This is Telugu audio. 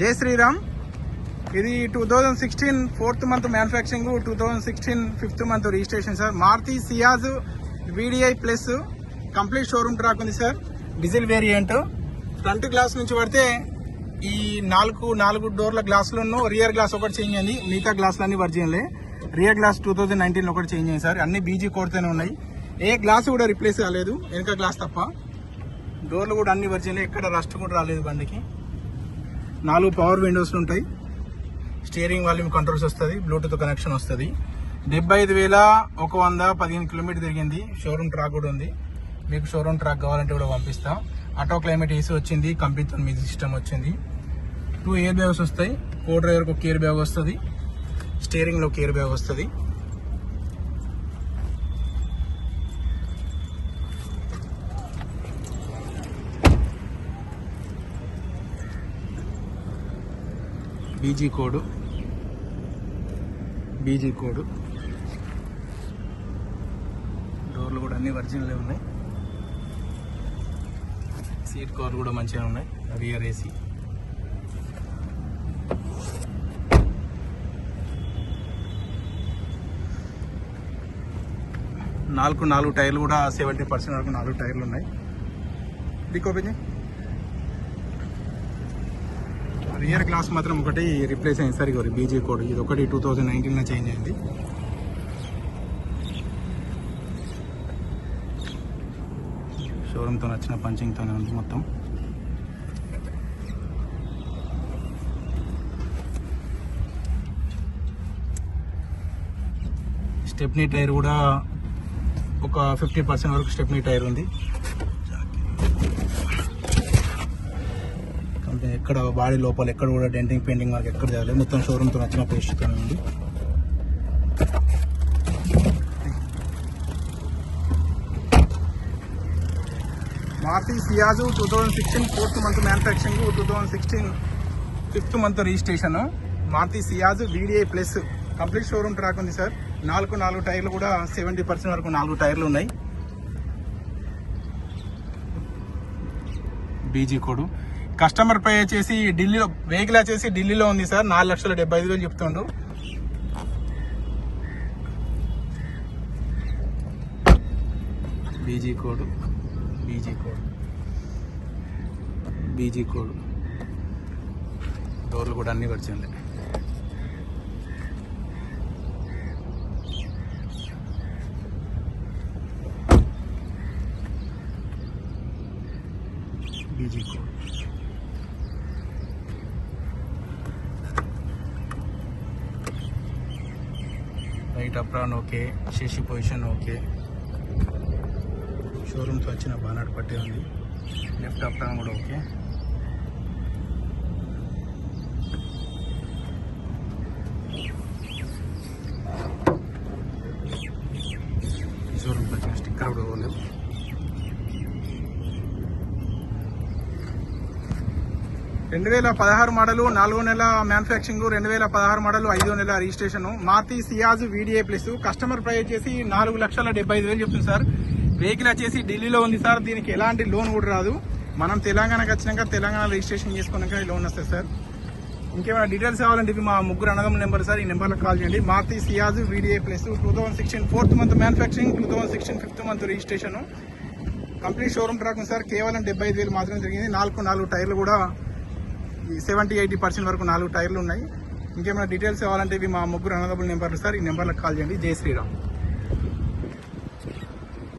జై శ్రీరామ్. ఇది two thousand sixteen fourth month manufacturing two thousand sixteen fifth month registration sir Maruti Ciaz VDI plus complete showroom track ఉంది sir diesel variant. Front glass నుంచి పడితే ఈ నాలుగు నాలుగు డోర్ల గ్లాసులను రియర్ గ్లాస్ ఒకటి చేంజ్ అయింది. మిగతా గ్లాసులు అన్ని వర్జిన్లే rear glass two thousand nineteen ఒకటి చేంజ్ అయింది సార్. అన్ని బీజీ కోడ్తోనే ఉన్నాయి. ఏ గ్లాస్ కూడా రిప్లేస్ కాలేదు. వెనక గ్లాస్ తప్ప. డోర్లు కూడా అన్ని వర్జిన్లే ఎక్కడ రస్ట్ కూడా రాలేదు బండికి. నాలుగు పవర్ విండోస్ ఉంటాయి. స్టీరింగ్ వాల్యూమ్ కంట్రోల్స్ వస్తుంది బ్లూటూత్ కనెక్షన్ వస్తుంది. డెబ్బై ఐదు వేల ఒక వంద పదిహేను కిలోమీటర్ తిరిగింది. షోరూమ్ ట్రాక్ కూడా ఉంది. మీకు షోరూమ్ ట్రాక్ కావాలంటే కూడా పంపిస్తా. ఆటో క్లైమేట్ ఏసీ వచ్చింది కంపెనీతో మీ సిస్టమ్ వచ్చింది. టూ ఇయర్ బ్యాగ్స్ వస్తాయి. కో డ్రైవర్కి ఒక ఇయర్ బ్యాగ్ వస్తుంది. స్టీరింగ్లో ఒక ఇయర్ బ్యాగ్ వస్తుంది. బీజీ కోడ్ బీజీ కోడ్ డోర్లు కూడా అన్ని ఒరిజినలే ఉన్నాయి. సీట్ కవర్లు కూడా మంచిగా ఉన్నాయి. రియర్ ఏసీ నాలుగు నాలుగు టైర్లు కూడా సెవెంటీ పర్సెంట్ వరకు నాలుగు టైర్లు ఉన్నాయి. డిక్ రియర్ గ్లాస్ మాత్రం ఒకటి రిప్లేస్ అయింది. సార్ ఇగో బీజీ కోడ్ ఇది ఒకటి టూ థౌజండ్ నైన్టీన్లో చేంజ్ అయింది. షోరూమ్తో వచ్చిన పంచింగ్తోనే ఉంది మొత్తం. స్టెప్నీ టైర్ కూడా ఒక ఫిఫ్టీ పర్సెంట్ వరకు స్టెప్నీ టైర్ ఉంది. ఎక్కడ బాడీ లోపల ఎక్కడ కూడా డెంటింగ్ పెయింటింగ్ మార్క్ ఎక్కడ జరగలేదు. మొత్తం షోరూమ్తో వచ్చిన పేస్ట్తో ఉంది. Maruti Ciaz two thousand sixteen fourth month manufacturing two thousand sixteen fifth month registration Maruti Ciaz VDI plus complete showroom track ఉంది సార్ నాలుగు నాలుగు టైర్లు కూడా సెవెంటీ పర్సెంట్ వరకు నాలుగు టైర్లు ఉన్నాయి. బీజీ కోడు కస్టమర్ పై వచ్చేసి ఢిల్లీలో వెహికల్ వచ్చేసి ఢిల్లీలో ఉంది సార్. నాలుగు లక్షల డెబ్బై ఐదు వేలు చెప్తుండ్రు. BG code BG code BG code. డోర్లు కూడా అన్ని వచ్చింది BG code. Right apron okay chassis position okay షోరూమ్తో వచ్చిన బానాడు పట్టే ఉంది. లెఫ్ట్ అప్రాన్ కూడా ఓకే షోరూమ్కి వచ్చిన స్టిక్కర్ కూడా పోలేదు రెండు వేల పదహారు మోడలు నాలుగో నెల మ్యానుఫ్యాక్చరింగ్ రెండు వేల పదహారు మోడల్ ఐదో నెల registration. Maruti Ciaz VDI plus. Customer price వచ్చేసి నాలుగు లక్షల డెబ్బై ఐదు వేలు చెప్తుంది సార్. వెహికల్ వచ్చేసి ఢిల్లీలో ఉంది సార్. దీనికి ఎలాంటి లోన్ కూడా రాదు. మనం తెలంగాణకు వచ్చినాక తెలంగాణ రిజిస్ట్రేషన్ చేసుకున్నాక లోన్ వస్తుంది సార్. ఇంకేమైనా డీటెయిల్స్ కావాలంటే ఇవి మా ముగ్గురు అనగం నెంబర్ సార్. ఈ నెంబర్లో కాల్ చేయండి. Maruti Ciaz VDI plus two thousand sixteen fourth month manufacturing two thousand sixteen fifth month registration. Complete showroom track sir. కేవలం డెబ్బై ఐదు వేలు మాత్రమే జరిగింది. నాలుగు నాలుగు టైర్లు కూడా సెవెంటీ ఎయిటీ పర్సెంట్ వరకు నాలుగు టైర్లు ఉన్నాయి. ఇంకేమైనా డీటెయిల్స్ కావాలంటే ఇవి మా ముగ్గురు అనదబుల్ నెంబర్లు సార్. ఈ నెంబర్లకు కాల్ చేయండి. జై శ్రీరామ్.